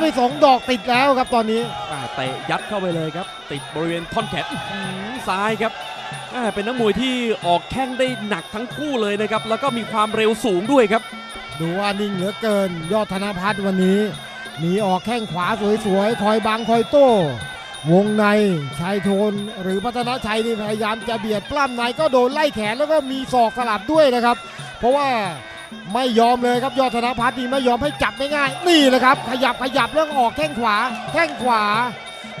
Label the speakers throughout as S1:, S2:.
S1: ไปสองดอกติดแล้วครับตอนนี้
S2: อ่าเตะยัดเข้าไปเลยครับ ติดบริเวณท่อนแขนอื้อหือซ้ายครับอ่าเป็นนักมวยที่ออกแข้งได้หนักทั้งคู่เลยนะครับ แล้วก็มีความเร็วสูงด้วยครับ
S1: ดูว่านิ่งเหลือเกิน ยอดธนพัฒน์วันนี้หนีออกแข้งขวาสวยๆ คอยบังคอยโต้วงในชายโทนหรือพัฒนาชัยนี่พยายามจะเบียดปล้ำในก็โดนไล่แขนแล้วก็มีศอกสลับด้วยนะครับ เพราะว่า ไม่ยอมเลยครับยอดธนพัฒน์นี่ไม่ยอมให้จับง่ายๆนี่แหละครับ ขยับขยับแล้วองออกแข้งขวาแข้งขวา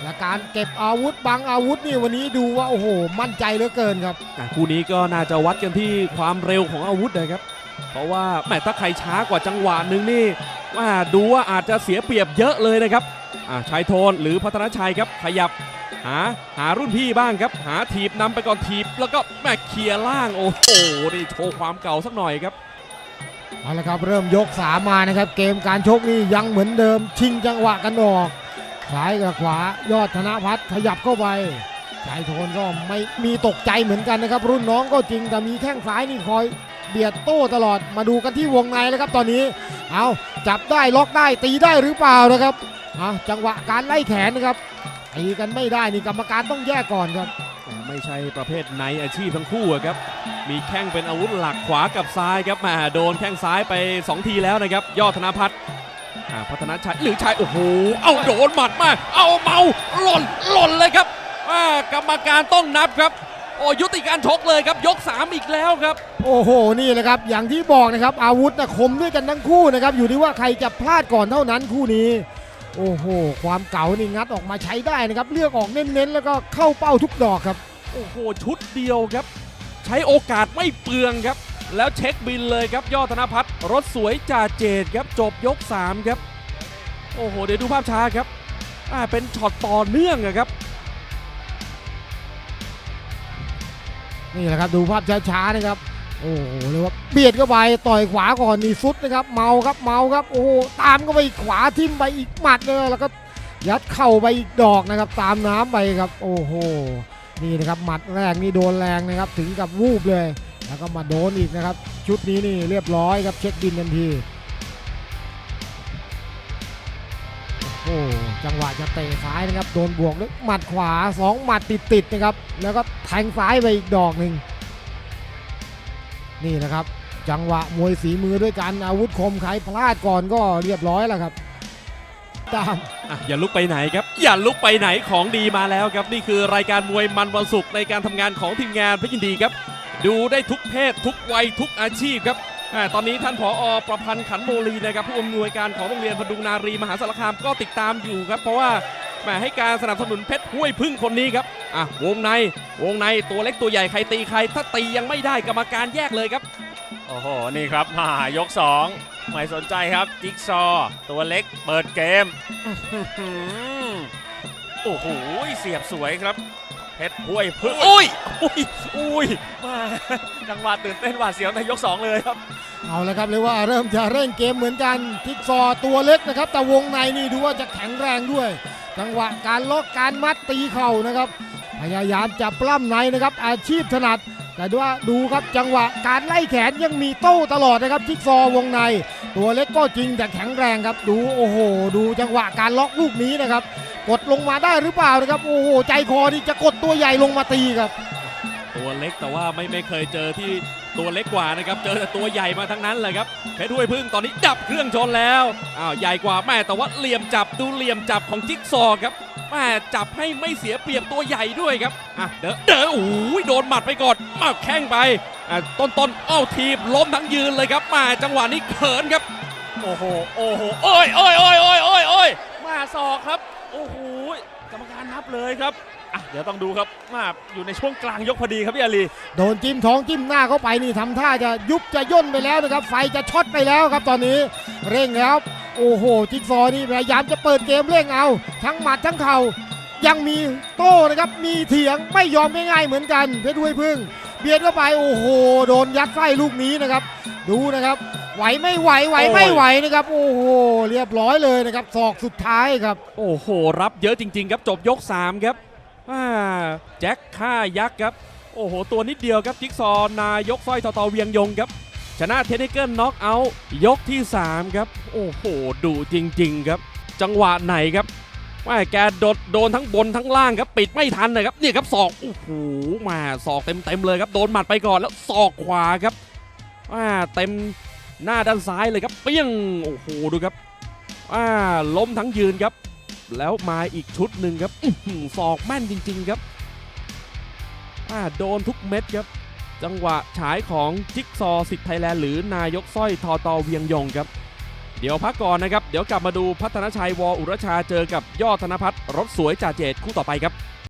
S1: และการเก็บอาวุธบังอาวุธนี่วันนี้ดูว่าโอ้โห มั่นใจเหลือเกินครับ
S2: คู่นี้ก็น่าจะวัดกันที่ความเร็วของอาวุธนะครับ เพราะว่าแหมถ้าใครช้ากว่าจังหวะหนึ่งนี่ว่าดูว่าอาจจะเสียเปรียบเยอะเลยนะครับอ่ายโทนหรือพัฒนชัยครับขยับหาหารุ่นพี่บ้างครับ หาถีบนำไปก่อนถีบ แล้วก็แหมเคลียร์ล่างโอ้โหนี่โชว์ความเก่าสักหน่อยครับ
S1: เอาละครับเริ่มยกสามมานะครับ เกมการชกนี่ยังเหมือนเดิม ชิงจังหวะกันออกซ้ายกับขวายอดธนพัฒน์ขยับเข้าไปชายโทนก็ไม่มีตกใจเหมือนกันนะครับ รุ่นน้องก็จริงแต่มีแข้งซ้ายนี่คอยเบียดโต้ตลอดมาดูกันที่วงในแล้วครับตอนนี้ เอาจับได้ล็อกได้ตีได้หรือเปล่านะครับเอาจังหวะการไล่แขนนะครับตีกันไม่ได้นี่กรรมการต้องแยกก่อนครับ
S2: ไม่ใช่ประเภทในอาชีพทั้งคู่ครับ มีแข้งเป็นอาวุธหลักขวากับซ้ายครับแมาโดนแข้งซ้ายไป 2 ทีแล้วนะครับ ยอดธนพัฒน์พัฒนาชัยหรือชัยโอ้โห เอาโดนหมัดมา เอาเมาหล่นหล่นเลยครับกรรมการต้องนับครับ โอ้ยุติการชกเลยครับยก 3 อีกแล้วครับ
S1: โอ้โห นี่แหละครับ อย่างที่บอกนะครับ อาวุธนะคมด้วยกันทั้งคู่นะครับ อยู่ที่ว่าใครจะพลาดก่อนเท่านั้นคู่นี้ โอ้โห ความเก๋านี่งัดออกมาใช้ได้นะครับ เลือกออกเน้นๆ แล้วก็เข้าเป้าทุกดอกครับ
S2: โอ้โห ชุดเดียวครับ ใช้โอกาสไม่เปลืองครับ แล้วเช็คบินเลยครับยอดธนพัฒน์รถสวยจ่าเจดครับ จบยก 3 ครับ โอ้โห เดี๋ยวดูภาพช้าครับอ่าเป็นช็อตต่อเนื่องอะครับ
S1: นี่แหละครับดูภาพช้าๆนะครับ โอ้โหเรียว่าเบียดเข้าไปต่อยขวาก่อนนี่สุดนะครับ เมาครับเมาครับโอ้โหตามเข้าไปอีกขวาทิ่มไปอีกหมัดเลยแล้วก็ยัดเข่าไปอีกดอกนะครับ ตามน้ำไปครับ โอ้โหนี่นะครับหมัดแรกนี่โดนแรงนะครับถึงกับวูบเลย แล้วก็มาโดนอีกนะครับ ชุดนี้นี่เรียบร้อยครับเช็คบินทันทีโอ้จังหวะจะเตะซ้ายนะครับโดนบวกด้วยหมัดขวา 2 หมัดติดๆนะครับ แล้วก็แทงซ้ายไปอีกดอกหนึ่ง นี่นะครับ จังหวะมวยฝีมือด้วยกันอาวุธคมใครพลาดก่อนก็เรียบร้อยแล้วครับตาม
S2: ออย่าลุกไปไหนครับ อย่าลุกไปไหนของดีมาแล้วครับ นี่คือรายการมวยมันวันศุกร์ในการทำงานของทีมงานพชรยินดีครับ ดูได้ทุกเพศ ทุกวัยทุกอาชีพครับอ่าตอนนี้ท่านผอประพันธ์ขันโมลีนะครับผู้อำนวยการของโรงเรียนพดุงนารีมหาสารคามก็ติดตามอยู่ครับ เพราะว่าแหมให้การสนับสนุนเพชรห้วยพึ่งคนนี้ครับ อะวงในวงในตัวเล็กตัวใหญ่ใครตีใคร ถ้าตียังไม่ได้กรรมการแยกเลยครับ
S3: โอ้โหนี่ครับมายก 2 ไม่สนใจครับจิ๊กซอว์ตัวเล็กเปิดเกมอื้อหือโอ้โหเสียบสวยครับเพชรห้วยพึ่งอุ้ยอุ้ยอุ้ยมาจังหวะตื่นเต้นหวาดเสียวในยก 2 เลยครับ
S1: เอาละครับเรียกว่าเริ่มจะเร่งเกมเหมือนกันทิกซอว์ตัวเล็กนะครับ แต่วงในนี่ดูว่าจะแข็งแรงด้วย จังหวะการล็อกการมัดตีเข่านะครับ พยายามจะปล้ำในนะครับอาชีพถนัด แต่ดูว่าดูครับจังหวะการไล่แขนยังมีโต้ตลอดนะครับทิกซอว์วงใน ตัวเล็กก็จริงแต่แข็งแรงครับ ดูโอ้โห ดูจังหวะการล็อกลูกนี้นะครับ กดลงมาได้หรือเปล่านะครับ โอ้โห ใจคอนี่จะกดตัวใหญ่ลงมาตีครับ
S2: ตัวเล็กแต่ว่าไม่ไม่เคยเจอที่ตัวเล็กกว่านะครับ เจอแต่ตัวใหญ่มาทั้งนั้นเลยครับเพชรห้วยพึ่งตอนนี้ดับเครื่องชนแล้วอ้าวใหญ่กว่าแม่แต่ว่าเหลี่ยมจับดูเหลี่ยมจับของจิ๊กซอว์ครับ แม่จับให้ไม่เสียเปรียบตัวใหญ่ด้วยครับอะเดอเดอโอ้ยโดนหมัดไปก่อนมาแข้งไปอะต้นต้นๆเอ้าทีบล้มทั้งยืนเลยครับมาจังหวะนี้เขินครับ
S3: โอ้โหโอ้โหโอ้ยโอ้ยโอ้ยโอ้ยโอ้ยโอ้ยมาศอกครับ โอ้โหกรรมการนับเลยครับอะเดี๋ยวต้องดูครับมาอยู่ในช่วงกลางยกพอดีครับพี่อาลี
S1: โดนจิ้มท้องจิ้มหน้าเข้าไปนี่ทำท่าจะยุบจะย่นไปแล้วนะครับ ไฟจะช็อตไปแล้วครับตอนนี้ เร่งแล้ว โอ้โหจิ๊กซอว์นี่พยายามจะเปิดเกมเร่งเอา ทั้งหมัดทั้งเข่ายังมีโต้นะครับมีเถียงไม่ยอมง่ายๆเหมือนกันเพชรห้วยพึ่งเบียดเข้าไปโอ้โห โดนยัดไส้ลูกนี้นะครับ ดูนะครับ ไหวไม่ไหวไหวไม่ไหวนะครับ โอ้โห เรียบร้อยเลยนะครับศอกสุดท้ายครับ
S2: โอ้โห รับเยอะจริง ๆ ครับจบยก 3 ครับแจ็คฆ่ายักษ์ครับ โอ้โห ตัวนิดเดียวครับจิ๊กซอวนายกสร้อยทอตอเวียงยงครับ ชนะเทนนิเกิลน็อกเอาท์ยกที่ 3 ครับ โอ้โหดุจริง ๆ ครับ จังหวะไหนครับว่าแกโดดโดนทั้งบนทั้งล่างครับปิดไม่ทันนะครับนี่ครับศอกโอ้โหมาศอกเต็มๆเลยครับโดนหมัดไปก่อนแล้วศอกขวาครับว่าเต็มหน้าด้านซ้ายเลยครับเปี้ยงโอ้โหดูครับว่าล้มทั้งยืนครับ แล้วมาอีกชุดหนึ่งครับอื้อหือศอกแม่นจริง ๆ ครับอ่าโดนทุกเม็ดครับ จังหวะฉายของจิ๊กซอสิทธิ์ไทยแลนด์หรือนายกสร้อยทอตอเวียงยงครับ เดี๋ยวพักก่อนนะครับ เดี๋ยวกลับมาดูพัฒนชัยวออุรชาเจอกับยอดธนพัฒน์รถสวยจ่าเจตคู่ต่อไปครับ